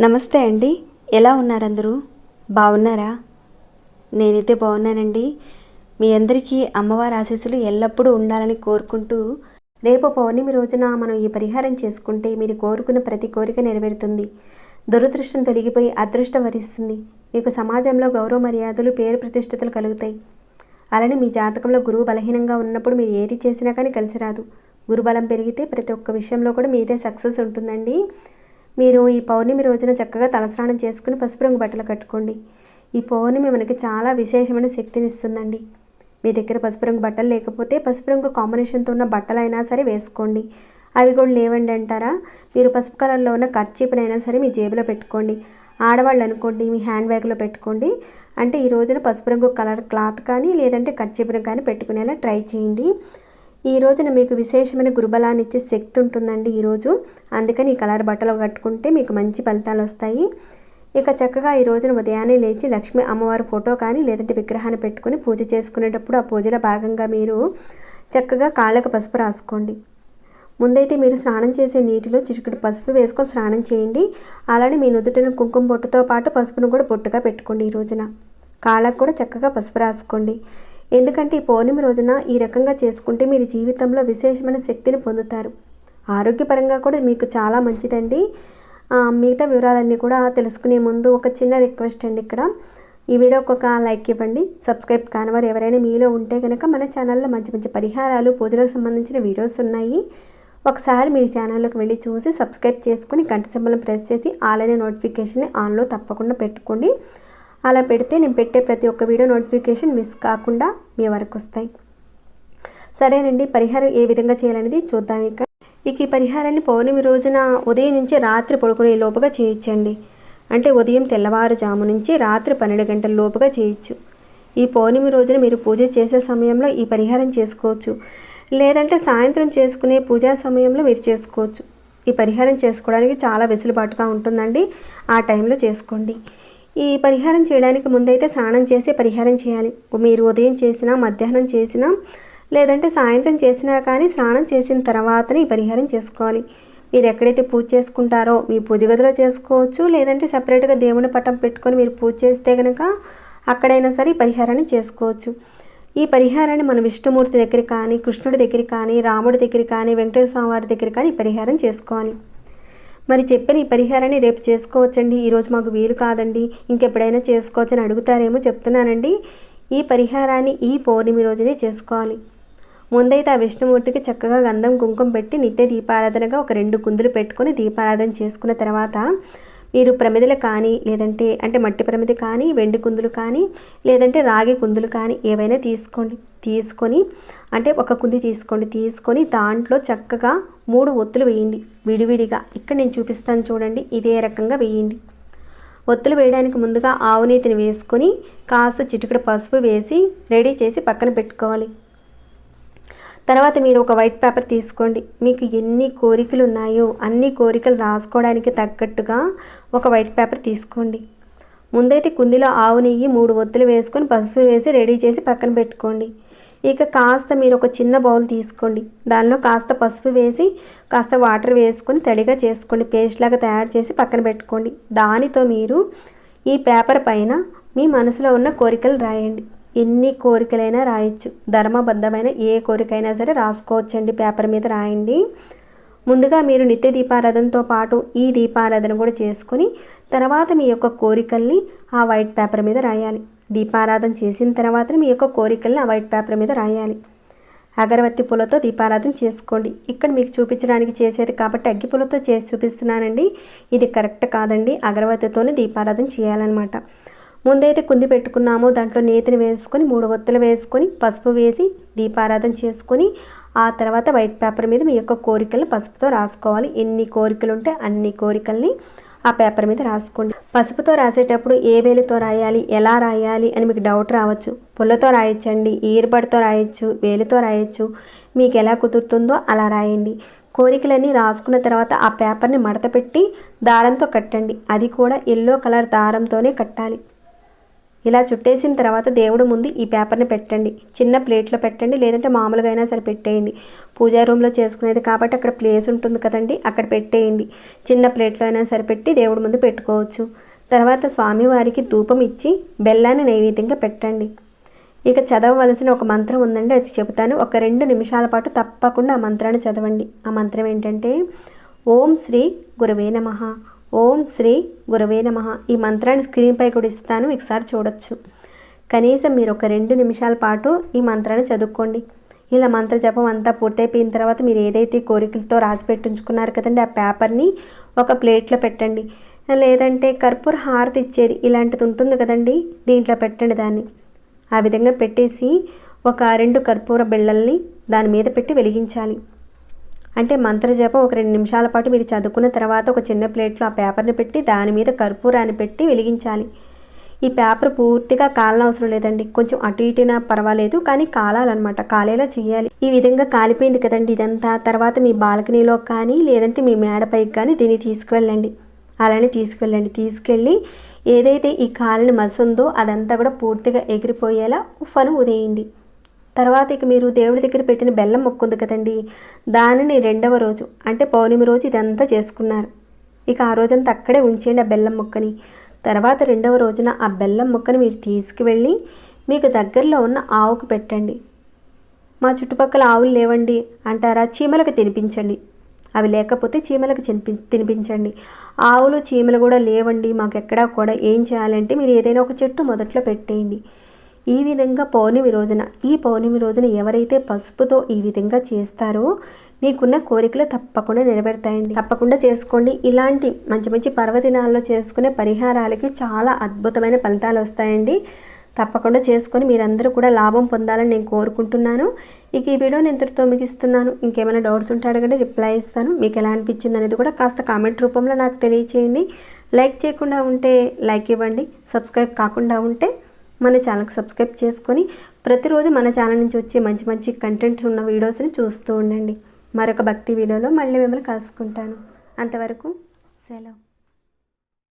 నమస్తే అండి. ఎలా ఉన్నారందరూ? బాగున్నారా? నేనైతే బాగున్నానండి. మీ అందరికీ అమ్మవారి ఆశీస్సులు ఎల్లప్పుడూ ఉండాలని కోరుకుంటూ రేపు పౌర్ణమి రోజున మనం ఈ పరిహారం చేసుకుంటే మీరు కోరుకున్న ప్రతి కోరిక నెరవేరుతుంది. దురదృష్టం తొలగిపోయి అదృష్టం వరిస్తుంది. మీకు సమాజంలో గౌరవ మర్యాదలు పేరు ప్రతిష్టతలు కలుగుతాయి. అలానే మీ జాతకంలో గురువు బలహీనంగా ఉన్నప్పుడు మీరు ఏది చేసినా కానీ కలిసి రాదు. గురుబలం పెరిగితే ప్రతి ఒక్క విషయంలో కూడా మీదే సక్సెస్ ఉంటుందండి. మీరు ఈ పౌర్ణమి రోజున చక్కగా తలస్నానం చేసుకుని పసుపు రంగు బట్టలు కట్టుకోండి. ఈ పౌర్ణమి మనకి చాలా విశేషమైన శక్తినిస్తుందండి. మీ దగ్గర పసుపు రంగు బట్టలు లేకపోతే పసుపు రంగు కాంబినేషన్తో ఉన్న బట్టలైనా సరే వేసుకోండి. అవి కూడా లేవండి అంటారా? మీరు పసుపు కలర్లో ఉన్న ఖర్చీపునైనా సరే మీ జేబులో పెట్టుకోండి. ఆడవాళ్ళు అనుకోండి మీ హ్యాండ్ బ్యాగ్లో పెట్టుకోండి. అంటే ఈ రోజున పసుపు రంగు కలర్ క్లాత్ కానీ లేదంటే కచ్చిపురం కానీ పెట్టుకునేలా ట్రై చేయండి. ఈ రోజున మీకు విశేషమైన గురుబలాన్ని ఇచ్చే శక్తి ఉంటుందండి ఈరోజు అందుకని ఈ కలర్ బట్టలు కట్టుకుంటే మీకు మంచి ఫలితాలు వస్తాయి. ఇక చక్కగా ఈ రోజున ఉదయాన్నే లేచి లక్ష్మీ అమ్మవారి ఫోటో కానీ లేదంటే విగ్రహాన్ని పెట్టుకొని పూజ చేసుకునేటప్పుడు ఆ పూజలో భాగంగా మీరు చక్కగా కాళ్ళకు పసుపు రాసుకోండి. ముందైతే మీరు స్నానం చేసే నీటిలో చిటికెడు పసుపు వేసుకొని స్నానం చేయండి. అలానే మీ నుదుటిన కుంకుమ బొట్టుతో పాటు పసుపును కూడా బొట్టుగా పెట్టుకోండి ఈ రోజున. కాళ్ళకు కూడా చక్కగా పసుపు రాసుకోండి. ఎందుకంటే ఈ పౌర్ణమి రోజున ఈ రకంగా చేసుకుంటే మీరు జీవితంలో విశేషమైన శక్తిని పొందుతారు. ఆరోగ్యపరంగా కూడా మీకు చాలా మంచిదండి. మిగతా వివరాలన్నీ కూడా తెలుసుకునే ముందు ఒక చిన్న రిక్వెస్ట్ అండి ఇక్కడ. ఈ వీడియోకి ఒక లైక్ ఇవ్వండి. సబ్స్క్రైబ్ కానివారు ఎవరైనా మీలో ఉంటే కనుక మన ఛానల్లో మంచి మంచి పరిహారాలు పూజలకు సంబంధించిన వీడియోస్ ఉన్నాయి. ఒకసారి మీ ఛానల్లోకి వెళ్ళి చూసి సబ్స్క్రైబ్ చేసుకుని గంట సింబల్ని ప్రెస్ చేసి ఆల్ నోటిఫికేషన్ని ఆన్లో తప్పకుండా పెట్టుకోండి. అలా పెడితే నేను పెట్టే ప్రతి ఒక్క వీడియో నోటిఫికేషన్ మిస్ కాకుండా మీ వరకు వస్తాయి. సరేనండి పరిహారం ఏ విధంగా చేయాలనేది చూద్దాం ఇక్కడ ఇక ఈ పరిహారాన్ని పౌర్ణమి రోజున ఉదయం నుంచి రాత్రి పడుకునే లోపుగా చేయించండి. అంటే ఉదయం తెల్లవారుజాము నుంచి రాత్రి పన్నెండు గంటల లోపుగా చేయొచ్చు ఈ పౌర్ణమి రోజున మీరు పూజ చేసే సమయంలో ఈ పరిహారం చేసుకోవచ్చు. లేదంటే సాయంత్రం చేసుకునే పూజా సమయంలో మీరు చేసుకోవచ్చు. ఈ పరిహారం చేసుకోవడానికి చాలా వెసులుబాటుగా ఉంటుందండి. ఆ టైంలో చేసుకోండి. ఈ పరిహారం చేయడానికి ముందైతే స్నానం చేసి పరిహారం చేయాలి. మీరు ఉదయం చేసినా మధ్యాహ్నం చేసినా లేదంటే సాయంత్రం చేసినా కానీ స్నానం చేసిన తర్వాతనే ఈ పరిహారం చేసుకోవాలి. మీరు ఎక్కడైతే పూజ చేసుకుంటారో మీ పూజ గదిలో చేసుకోవచ్చు. లేదంటే సపరేట్గా దేవుని పటం పెట్టుకొని మీరు పూజ చేస్తే కనుక అక్కడైనా సరే ఈ పరిహారాన్ని చేసుకోవచ్చు. ఈ పరిహారాన్ని మన విష్ణుమూర్తి దగ్గర కానీ కృష్ణుడి దగ్గర కానీ రాముడి దగ్గర కానీ వెంకటేశ్వర స్వామి వారి దగ్గర కానీ ఈ పరిహారం చేసుకోవాలి. మరి చెప్పిన ఈ పరిహారాన్ని రేపు చేసుకోవచ్చండి? ఈరోజు మాకు వీలు కాదండి. ఇంకెప్పుడైనా చేసుకోవచ్చని అడుగుతారేమో చెప్తున్నానండి. ఈ పరిహారాన్ని ఈ పౌర్ణమి రోజునే చేసుకోవాలి. ముందైతే ఆ విష్ణుమూర్తికి చక్కగా గంధం కుంకుమ పెట్టి నిత్య దీపారాధనగా ఒక రెండు కుందులు పెట్టుకొని దీపారాధన చేసుకున్న తర్వాత మీరు ప్రమిదలు కానీ లేదంటే అంటే మట్టి ప్రమిద కానీ వెండి కుందులు కానీ లేదంటే రాగి కుందులు కానీ ఏవైనా తీసుకోండి తీసుకొని అంటే ఒక కుంది తీసుకోండి. తీసుకొని దాంట్లో చక్కగా మూడు ఒత్తులు వేయండి. విడివిడిగా. ఇక్కడ నేను చూపిస్తాను చూడండి. ఇదే రకంగా వేయండి. ఒత్తులు వేయడానికి ముందుగా ఆవు నేతిని వేసుకొని కాస్త చిటికడ పసుపు వేసి రెడీ చేసి పక్కన పెట్టుకోవాలి. తర్వాత మీరు ఒక వైట్ పేపర్ తీసుకోండి. మీకు ఎన్ని కోరికలు ఉన్నాయో అన్ని కోరికలు రాసుకోవడానికి తగ్గట్టుగా ఒక వైట్ పేపర్ తీసుకోండి. ముందైతే కుందిలో ఆవు నెయ్యి మూడు ఒత్తులు వేసుకొని పసుపు వేసి రెడీ చేసి పక్కన పెట్టుకోండి. ఇక కాస్త మీరు ఒక చిన్న బౌల్ తీసుకోండి. దానిలో కాస్త పసుపు వేసి కాస్త వాటర్ వేసుకొని తడిగా చేసుకోండి. పేస్ట్ లాగా తయారు చేసి పక్కన పెట్టుకోండి. దానితో మీరు ఈ పేపర్ పైన మీ మనసులో ఉన్న కోరికలు రాయండి. ఎన్ని కోరికలైనా రాయొచ్చు. ధర్మబద్ధమైన ఏ కోరికైనా సరే రాసుకోవచ్చండి పేపర్ మీద రాయండి. ముందుగా మీరు నిత్య దీపారాధనతో పాటు ఈ దీపారాధన కూడా చేసుకొని తర్వాత మీ యొక్క కోరికల్ని ఆ వైట్ పేపర్ మీద రాయాలి. దీపారాధన చేసిన తర్వాత మీ యొక్క కోరికల్ని ఆ వైట్ పేపర్ మీద రాయాలి. అగరవత్తి పూలతో దీపారాధన చేసుకోండి. ఇక్కడ మీకు చూపించడానికి చేసేది కాబట్టి అగ్గి పూలతో చేసి చూపిస్తున్నానండి. ఇది కరెక్ట్ కాదండి. అగరవత్తితోనే దీపారాధన చేయాలన్నమాట. ముందైతే కుంది పెట్టుకున్నామో. దాంట్లో నేతిని వేసుకొని మూడు ఒత్తులు వేసుకొని పసుపు వేసి దీపారాధన చేసుకొని ఆ తర్వాత వైట్ పేపర్ మీద మీ యొక్క కోరికలను పసుపుతో రాసుకోవాలి. ఎన్ని కోరికలు ఉంటే అన్ని కోరికల్ని ఆ పేపర్ మీద రాసుకోండి. పసుపుతో రాసేటప్పుడు ఏ వేలితో రాయాలి ఎలా రాయాలి అని మీకు డౌట్ రావచ్చు. పుల్లతో రాయొచ్చండి ఈర్బడితో రాయొచ్చు వేలితో రాయొచ్చు. మీకు ఎలా కుదురుతుందో అలా రాయండి. కోరికలన్నీ రాసుకున్న తర్వాత ఆ పేపర్ని మడత పెట్టి దారంతో కట్టండి. అది కూడా ఎల్లో కలర్ దారంతోనే కట్టాలి. ఇలా చుట్టేసిన తర్వాత దేవుడు ముందు ఈ పేపర్ని పెట్టండి. చిన్న ప్లేట్లో పెట్టండి. లేదంటే మామూలుగా అయినా సరే పెట్టేయండి. పూజా రూమ్లో చేసుకునేది కాబట్టి అక్కడ ప్లేస్ ఉంటుంది కదండి అక్కడ పెట్టేయండి. చిన్న ప్లేట్లో అయినా సరే పెట్టి దేవుడి ముందు పెట్టుకోవచ్చు. తర్వాత స్వామివారికి ధూపం ఇచ్చి బెల్లాన్ని నైవేద్యంగా పెట్టండి. ఇక చదవవలసిన ఒక మంత్రం ఉందండి అది చెబుతాను. ఒక రెండు నిమిషాల పాటు తప్పకుండా ఆ మంత్రాన్ని చదవండి. ఆ మంత్రం ఏంటంటే ఓం శ్రీ గురవే నమ. ఓం శ్రీ గురవే నమ. ఈ మంత్రాన్ని స్క్రీన్పై కూడా ఇస్తాను ఒకసారి చూడొచ్చు. కనీసం మీరు ఒక రెండు నిమిషాల పాటు ఈ మంత్రాన్ని చదువుకోండి. ఇలా మంత్ర జపం అంతా పూర్తయిపోయిన తర్వాత మీరు ఏదైతే కోరికలతో రాసి పెట్టించుకున్నారు కదండి ఆ పేపర్ని ఒక ప్లేట్లో పెట్టండి. లేదంటే కర్పూర హారతి ఇచ్చేది ఇలాంటిది ఉంటుంది కదండి దీంట్లో పెట్టండి దాన్ని. ఆ విధంగా పెట్టేసి ఒక రెండు కర్పూర బిళ్ళల్ని దాని మీద పెట్టి వెలిగించాలి. అంటే మంత్రజపం ఒక రెండు నిమిషాల పాటు మీరు చదువుకున్న తర్వాత ఒక చిన్న ప్లేట్లో ఆ పేపర్ని పెట్టి దాని మీద కర్పూరాన్ని పెట్టి వెలిగించాలి. ఈ పేపర్ పూర్తిగా కాలన అవసరం లేదండి. కొంచెం అటు ఇటునా పర్వాలేదు కానీ కాలాలన్నమాట. కాలేలా చేయాలి. ఈ విధంగా కాలిపోయింది కదండి ఇదంతా. తర్వాత మీ బాల్కనీలో కానీ లేదంటే మీ మేడపైకి కానీ దీన్ని తీసుకువెళ్ళండి. అలానే తీసుకువెళ్ళండి. తీసుకెళ్ళి ఏదైతే ఈ కాలిని మసుందో అదంతా కూడా పూర్తిగా ఎగిరిపోయేలా ఉఫను ఉదేయండి. తర్వాత ఇక మీరు దేవుడి దగ్గర పెట్టిన బెల్లం మొక్కు ఉంది కదండి దానిని రెండవ రోజు అంటే పౌర్ణమి రోజు ఇదంతా చేసుకున్నారు. ఇక ఆ రోజంతా అక్కడే ఉంచేయండి ఆ బెల్లం మొక్కని. తర్వాత రెండవ రోజున ఆ బెల్లం మొక్కని మీరు తీసుకువెళ్ళి మీకు దగ్గరలో ఉన్న ఆవుకు పెట్టండి. మా చుట్టుపక్కల ఆవులు లేవండి అంటారా? చీమలకు తినిపించండి. అవి లేకపోతే చీమలకు తినిపి తినిపించండి. ఆవులు చీమలు కూడా లేవండి మాకు ఎక్కడా కూడా ఏం చేయాలంటే మీరు ఏదైనా ఒక చెట్టు మొదట్లో పెట్టేయండి. ఈ విధంగా పౌర్ణమి రోజున ఈ పౌర్ణమి రోజున ఎవరైతే పసుపుతో ఈ విధంగా చేస్తారో మీకున్న కోరికలు తప్పకుండా నెరవేరుతాయండి. తప్పకుండా చేసుకోండి. ఇలాంటి మంచి మంచి పర్వదినాల్లో చేసుకునే పరిహారాలకి చాలా అద్భుతమైన ఫలితాలు వస్తాయండి. తప్పకుండా చేసుకొని మీరందరూ కూడా లాభం పొందాలని నేను కోరుకుంటున్నాను. ఇక ఈ వీడియో నేను ఇంతటితో ముగిస్తున్నాను. ఇంకేమైనా డౌట్స్ ఉంటే అడగండి రిప్లై ఇస్తాను. మీకు ఎలా అనిపించింది అనేది కూడా కాస్త కామెంట్ రూపంలో నాకు తెలియచేయండి. లైక్ చేయకుండా ఉంటే లైక్ ఇవ్వండి. సబ్స్క్రైబ్ కాకుండా ఉంటే మన ఛానల్కి సబ్స్క్రైబ్ చేసుకొని ప్రతిరోజు మన ఛానల్ నుంచి వచ్చే మంచి మంచి కంటెంట్ ఉన్న వీడియోస్ని చూస్తూ ఉండండి. మరొక భక్తి వీడియోలో మళ్ళీ మిమ్మల్ని కలుసుకుంటాను. అంతవరకు సెలవు.